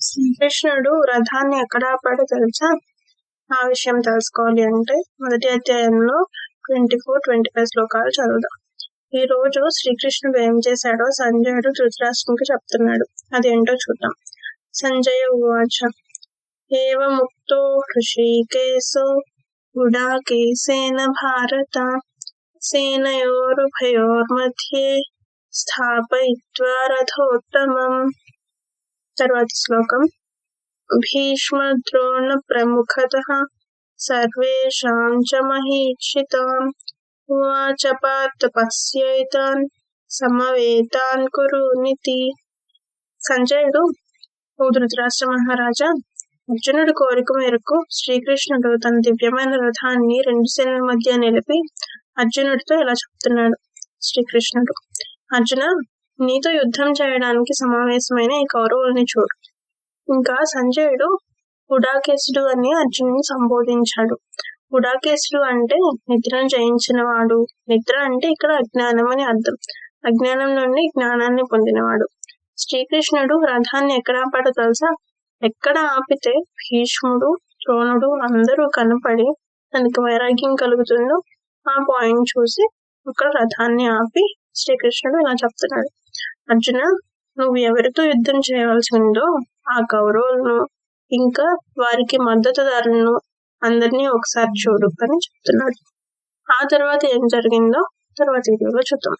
శ్రీకృష్ణుడు రథాన్ని ఎక్కడ ఆపాడో తెలుసా? ఆ విషయం తెలుసుకోవాలి అంటే మొదటి అధ్యాయంలో ట్వంటీ ఫోర్ ట్వంటీ ఫైవ్ శ్లోకాలు చదువుదాం. ఈ రోజు శ్రీకృష్ణుడు ఏం చేశాడో సంజయుడు ధృతరాష్ట్రంకి చెప్తున్నాడు. అదేంటో చూద్దాం. సంజయ ఉవాచ ఏవ ముక్తో హృషికేశో గుడాకేశేన భారత సేనయోరుభయోర్మధ్యే స్థాపయిత్వా రథోత్తమం. తర్వాత శ్లోకం. భీష్మ ద్రోణ సర్వేషాం చ మహీక్షితాం ఉవాచ పార్థ పశ్యైతాన్ సమవేతాన్ కురునితి. సంజయుడు ఓ ధృతరాష్ట్ర మహారాజా అర్జునుడి కోరిక మేరకు శ్రీకృష్ణుడు తన దివ్యమైన రథాన్ని రెండు సేనల మధ్య నిలిపి అర్జునుడితో ఇలా చెప్తున్నాడు శ్రీకృష్ణుడు. అర్జున నీతో యుద్ధం చేయడానికి సమావేశమైన ఈ కౌరవుల్ని చూడు. ఇంకా సంజయుడు ఉడాకేశుడు అని అర్జునుని సంబోధించాడు. ఉడాకేశుడు అంటే నిద్రను జయించిన వాడు నిద్ర అంటే ఇక్కడ అజ్ఞానం అని అర్థం. అజ్ఞానం నుండి జ్ఞానాన్ని పొందినవాడు. శ్రీకృష్ణుడు రథాన్ని ఎక్కడ ఆపాడో తెలుసా? ఎక్కడ ఆపితే భీష్ముడు ద్రోణుడు అందరూ కనపడి తనకి వైరాగ్యం కలుగుతుందో ఆ పాయింట్ చూసి అక్కడ రథాన్ని ఆపి శ్రీకృష్ణుడు ఇలా చెప్తున్నాడు. అర్జున నువ్వు ఎవరితో యుద్ధం చేయవలసి ఉందో ఆ కౌరవులను ఇంకా వారికి మద్దతుదారులను అందరినీ ఒకసారి చూడు అని చెప్తున్నాడు. ఆ తర్వాత ఏం జరిగిందో తర్వాత వీడియోలో చూద్దాం.